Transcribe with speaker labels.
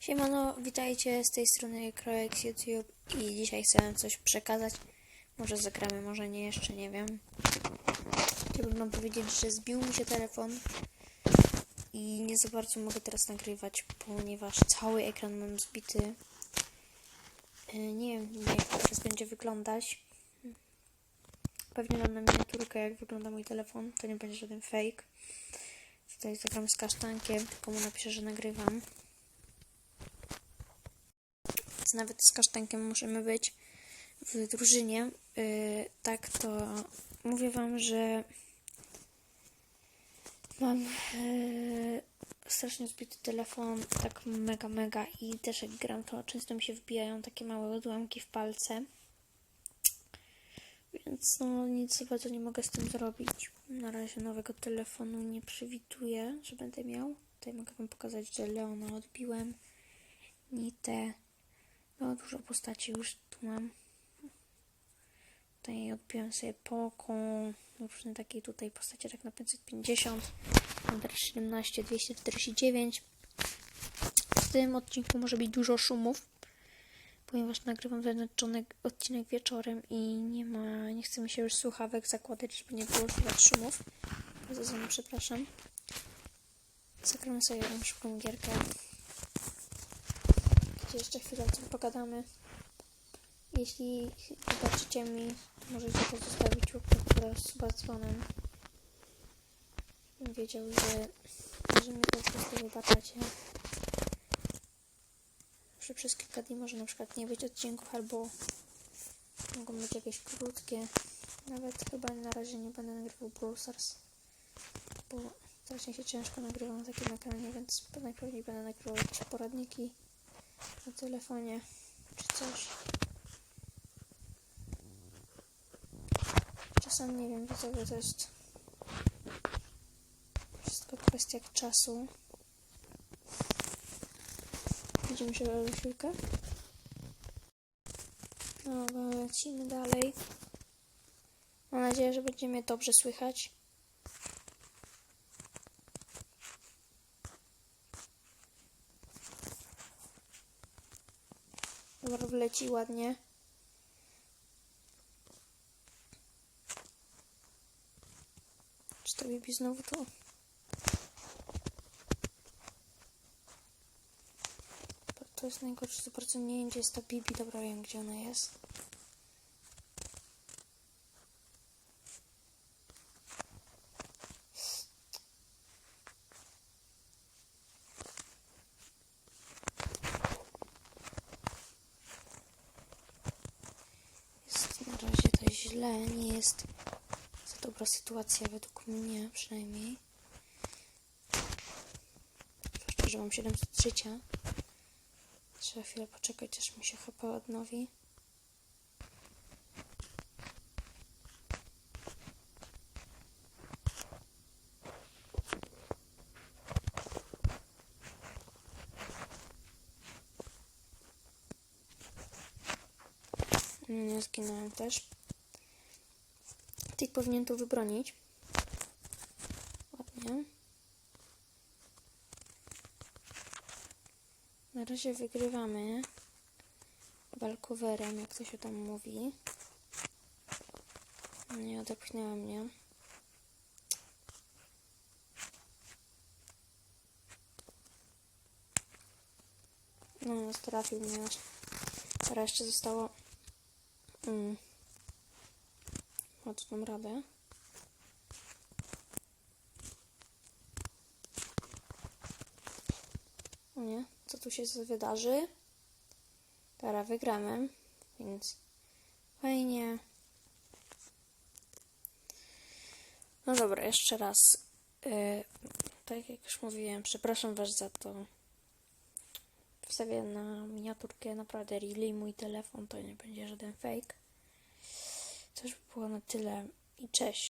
Speaker 1: Siemano, witajcie z tej strony Kroex YouTube i dzisiaj chcę coś przekazać. Może zagramy, może nie, jeszcze nie wiem. Chciałbym powiedzieć, że zbił mi się telefon i nie za bardzo mogę teraz nagrywać, ponieważ cały ekran mam zbity. E, Nie wiem, jak to teraz będzie wyglądać. Pewnie dam na miniaturkę, jak wygląda mój telefon. To nie będzie żaden fake. Tutaj zagram z kasztankiem, tylko mu napiszę, że nagrywam. Nawet z kasztankiem możemy być w drużynie. Yy, tak to mówię wam, że mam yy, strasznie zbity telefon, tak mega, mega i też jak gram, to często mi się wbijają takie małe odłamki w palce. Więc no nic za bardzo nie mogę z tym zrobić. Na razie nowego telefonu nie przewiduję, że będę miał. Tutaj mogę wam pokazać, że Leona odbiłem. Nitę. No dużo postaci już tu mam. Tutaj odbiłem sobie Poką. Różne takie tutaj postacie tak na 550. Mam teraz 17, 249. W tym odcinku może być dużo szumów ponieważ nagrywam ten odcinek, wieczorem i nie ma, nie chce mi się już słuchawek zakładać, żeby nie było słychać szumów. Bardzo za przepraszam. Zagramy sobie jedną szybką gierkę, gdzie jeszcze chwilę o tym pogadamy. Jeśli wybaczycie mi, możecie to zostawić łapkę w górę z dzwonem. Wiedział, że, że mi po prostu wybaczacie że przez kilka dni może na przykład nie być odcinków, albo mogą być jakieś krótkie. Nawet chyba na razie nie będę nagrywał Brawl Stars, bo strasznie się ciężko nagrywa na takim ekranie, więc najpewniej będę nagrywał jakieś poradniki na telefonie czy coś. Czasem nie wiem, widzowie, to jest wszystko kwestia czasu. Widzimy się za chwilkę. Dobra, lecimy dalej. Mam nadzieję, że będzie mnie dobrze słychać. Dobra, wleci ładnie. Czy to Bibi znowu to? To jest najgorsze, że bardzo nie wiem, gdzie jest ta Bibi. Dobra, wiem, gdzie ona. Jest na razie to źle, nie jest za dobra sytuacja według mnie przynajmniej. Zwłaszcza, że mam 700 życia. Trzeba chwilę poczekać, aż mi się HP odnowi. Nie zginąłem też. Tych powinien tu wybronić. Ładnie. Na razie wygrywamy walkowerem, jak to się tam mówi. Nie odepchnęła mnie. No, trafił mnie. Teraz jeszcze zostało... Mm. Chodź, tą radę. O nie, co tu się wydarzy? Teraz wygramy, więc fajnie. No dobra, jeszcze raz. Yy, tak jak już mówiłem, przepraszam Was za to. Wstawię na miniaturkę naprawdę really mój telefon, to nie będzie żaden fake. Już by było na tyle i cześć.